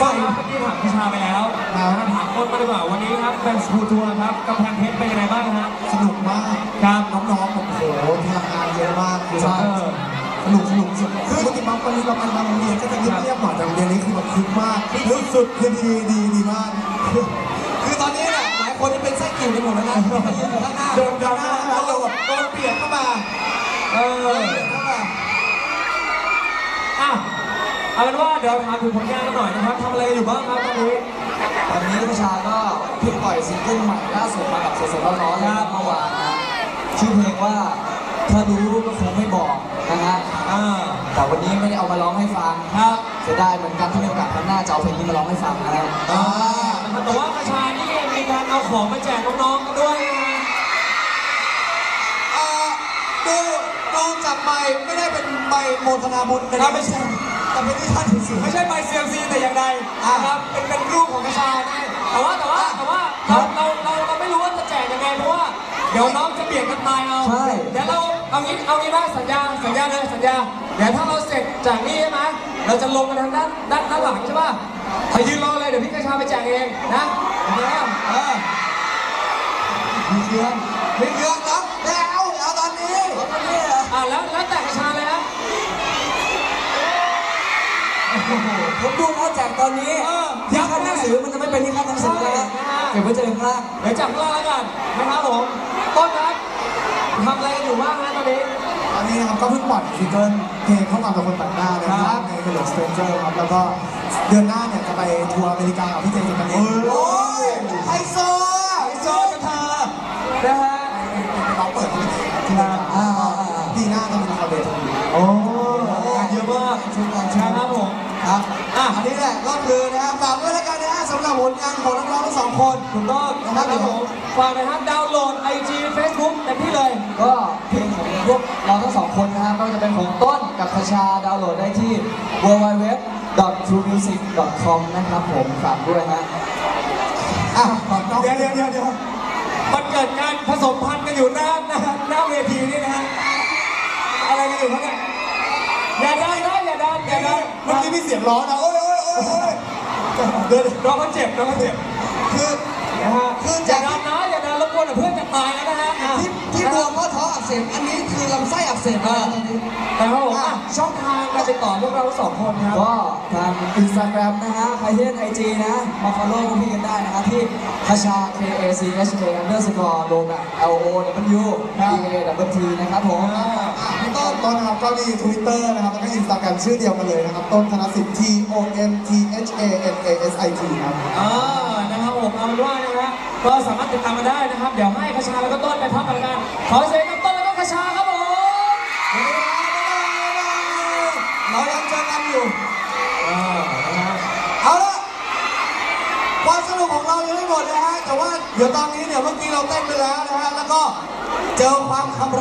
ก็เมื่อกี้ถามพิชาไปแล้วครับถามต้นมาดีกว่าวันนี้ครับเป็นสกูทัวร์ครับกำแพงเพชรเป็นยังไงบ้างฮะ สนุกมากครับน้องๆผมโอ้โหพลังงานเยอะมากคือว่าเออสนุกสนุกสุดคือปกติบางคนเราไปบางโรงเรียนก็จะเงียบๆหน่อยแต่โรงเรียนนี้คือแบบคึกมากคึกสุดคือดีดีดีมาก คือตอนนี้เนี่ยหลายคนที่เป็นไส้กิ่วกันหมดแล้วนะยืนอยู่ข้างหน้าเดินกันหน้าแล้วเราแบบโดนเปลี่ยนเข้ามา เออเปลี่ยนเข้ามาอะ เอาเป็นว่าเดี๋ยวถามถึงผลงานกันหน่อยนะครับทำอะไรกันอยู่บ้างครับตอนนี้ ตอนนี้พิชาก็เพิ่งปล่อยซิงเกิลใหม่ล่าสุดมากับสดๆร้อนๆเลยครับเมื่อวานนะชื่อเพลงว่าถ้ารู้ก็คงไม่บอกนะฮะอ่าแต่วันนี้ไม่ได้เอามาร้องให้ฟังครับเสียดายเหมือนกันที่มีโอกาสครั้งหน้าจะเอาเพลงนี้มาร้องให้ฟังนะฮะอ่านะครับแต่ว่าประชานี่มีการเอาของมาแจกน้องๆกันด้วยนะ ดูจากใบไม่ได้เป็นใบโมทนาบุญนะอ่าไม่ใช่ แต่เป็นที่ท่านสื่อไม่ใช่ใบเซียมซีแต่อย่างใดอ่านะครับเป็นเป็นรูปของประชานะแต่ว่าแต่ว่าแต่ว่าเราเราเราเราไม่รู้ว่าจะแจกยังไงเพราะว่าเดี๋ยวน้องจะเปลี่ยนกันตายเอาใช่ เดี๋ยวเราเอางี้เอางี้นะสัญญาสัญญาเลยสัญญาเดี๋ยวถ้าเราเสร็จจากนี่ใช่ไหมเราจะลงกันทางด้านด้านด้านหลังใช่ป่ะไปยืนรอเลยเดี๋ยวพี่กระชาไปแจกเองนะโอเคไหม เออมีเครื่องมีเครื่องครับแล้วเอาตอนนี้เอาตอนนี้เหรอ อ่าแล้วแล้วแต่กระชาเลยนะ ผมดูแล้วแจกตอนนี้เออที่ขั้นหนังสือมันจะไม่เป็นที่ขั้นหนังสือแล้วใช่เก็บไว้เจอกันข้างล่างเดี๋ยวจับข้างล่างแล้วกันนะครับผมต้นครับทำอะไรกันอยู่บ้างนะตอนนี้ ตอนนี้นะครับก็เพิ่งปล่อยซิงเกิลเพลงเข้ามากับคนต่างหน้านะคครัรับบใน Hello Stranger ครับแล้วก็เดือนหน้าเนี่ยจะไปทัวร์อเมริกากับพี่เจสันเองโอ้ยไฮโซไอโจกับเธอนะฮะเราเปิดที่ที่นั่นอ่า ปีหน้าจะมีคอนเสิร์ต โอ้งานเยอะมาก ช่วงงาน ใช่ครับ ผมครับอะอันนี้แหละก็คือนะฮะฝากด้วยแล้วกันนะฮะสำหรับผลงานของน้องๆทั้งสองคน ถูกต้องนะครับผมฝากนะครับดาวน์โหลด IG Facebook เต็มที่เลย ก็เพลงของพวกเราทั้งสองคนนะฮะก็จะเป็นของต้นกับคชาดาวน์โหลดได้ที่ www.truemusic.com นะครับผมฝากด้วยฮะอะขอน้องเดี๋ยวเดี๋ยวเดี๋ยวเดี๋ยวมันเกิดการผสมพันธุ์กันอยู่หน้าหน้าหน้าเวทีนี่นะฮะอะไรกันอยู่ครับเนี่ยอย่าดันนะอย่าดันอย่าดัน เมื่อกี้มีเสียงร้องนะโอ้ยโอ้ยโอ้ยโอ้ยเดี๋ยวน้องเขาเจ็บน้องเขาเจ็บคือนะฮะคืออจาย่ากดันนะอย่าดันรบกวนเดี๋ยวเพื่อนจะตายแล้วนะฮะอะที่ที่บวมเพราะท้ออักเสบอันนี้คือลำไส้อักเสบนะตอนนี้แต่ครับผมอะช่องทางการติดต่อพวกเราสองคนครับ ก็ทางอินสตาแกรมนะฮะใครที่เล่นไอจีนะ มา follow พวกพี่กันได้นะฮะที่ คาชา K A C H A underscore โดม L O W B A W T นะครับผมอะพี่ต้นต้นนะครับก็มี Twitter นะครับแล้วก็ Instagram ชื่อเดียวกันเลยนะครับ ต้นธนสิทธิ์ T O M T H A N A S I T ครับ อ่านะครับผมเอาเป็นว่านะฮะก็สามารถติดตามมาได้นะครับ เดี๋ยวให้คชาแล้วก็ต้นไปพักกันกันขอเสียงกับต้นแล้วก็คชาครับ ความสนุกของเรายังไม่หมดนะฮะแต่ว่าเดี๋ยวตอนนี้เนี่ยเมื่อกี้เราเต้นไปแล้วนะฮะแล้วก็เจอความคำ